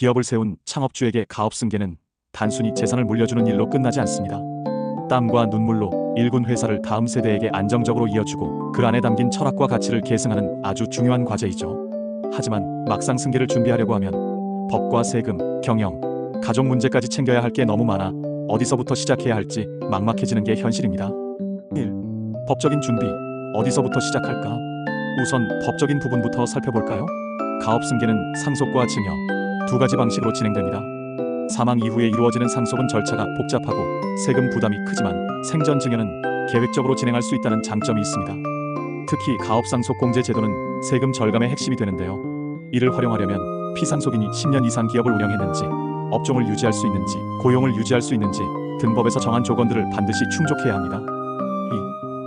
기업을 세운 창업주에게 가업 승계는 단순히 재산을 물려주는 일로 끝나지 않습니다. 땀과 눈물로 일군 회사를 다음 세대에게 안정적으로 이어주고 그 안에 담긴 철학과 가치를 계승하는 아주 중요한 과제이죠. 하지만 막상 승계를 준비하려고 하면 법과 세금, 경영, 가족 문제까지 챙겨야 할 게 너무 많아 어디서부터 시작해야 할지 막막해지는 게 현실입니다. 1. 법적인 준비. 어디서부터 시작할까? 우선 법적인 부분부터 살펴볼까요? 가업 승계는 상속과 증여 두 가지 방식으로 진행됩니다. 사망 이후에 이루어지는 상속은 절차가 복잡하고 세금 부담이 크지만 생전 증여는 계획적으로 진행할 수 있다는 장점이 있습니다. 특히 가업상속 공제 제도는 세금 절감의 핵심이 되는데요. 이를 활용하려면 피상속인이 10년 이상 기업을 운영했는지, 업종을 유지할 수 있는지, 고용을 유지할 수 있는지 등 법에서 정한 조건들을 반드시 충족해야 합니다.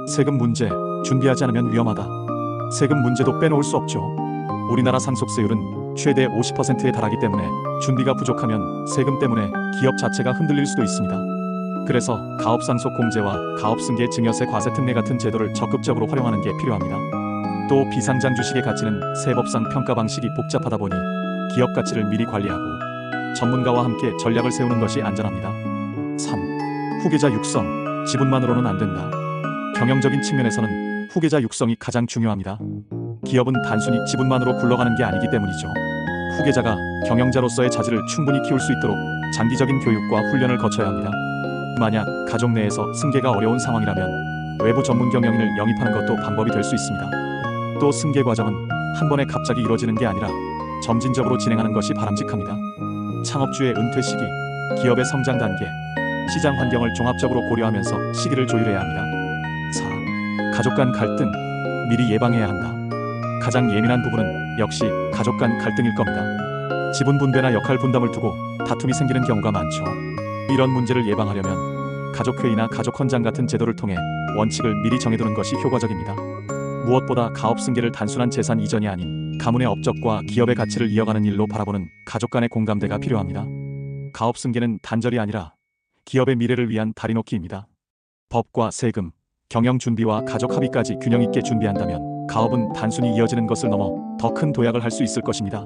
2. 세금 문제 준비하지 않으면 위험하다. 세금 문제도 빼놓을 수 없죠. 우리나라 상속세율은 최대 50%에 달하기 때문에 준비가 부족하면 세금 때문에 기업 자체가 흔들릴 수도 있습니다. 그래서 가업상속 공제와 가업승계 증여세 과세 특례 같은 제도를 적극적으로 활용하는 게 필요합니다. 또 비상장 주식의 가치는 세법상 평가 방식이 복잡하다 보니 기업 가치를 미리 관리하고 전문가와 함께 전략을 세우는 것이 안전합니다. 3. 후계자 육성. 지분만으로는 안 된다. 경영적인 측면에서는 후계자 육성이 가장 중요합니다. 기업은 단순히 지분만으로 굴러가는 게 아니기 때문이죠. 후계자가 경영자로서의 자질을 충분히 키울 수 있도록 장기적인 교육과 훈련을 거쳐야 합니다. 만약 가족 내에서 승계가 어려운 상황이라면 외부 전문 경영인을 영입하는 것도 방법이 될 수 있습니다. 또 승계 과정은 한 번에 갑자기 이루어지는 게 아니라 점진적으로 진행하는 것이 바람직합니다. 창업주의 은퇴 시기, 기업의 성장 단계, 시장 환경을 종합적으로 고려하면서 시기를 조율해야 합니다. 4. 가족 간 갈등, 미리 예방해야 한다. 가장 예민한 부분은 역시 가족 간 갈등일 겁니다. 지분 분배나 역할 분담을 두고 다툼이 생기는 경우가 많죠. 이런 문제를 예방하려면 가족회의나 가족 헌장 같은 제도를 통해 원칙을 미리 정해두는 것이 효과적입니다. 무엇보다 가업 승계를 단순한 재산 이전이 아닌 가문의 업적과 기업의 가치를 이어가는 일로 바라보는 가족 간의 공감대가 필요합니다. 가업 승계는 단절이 아니라 기업의 미래를 위한 다리놓기입니다. 법과 세금, 경영 준비와 가족 합의까지 균형 있게 준비한다면 가업은 단순히 이어지는 것을 넘어 더 큰 도약을 할 수 있을 것입니다.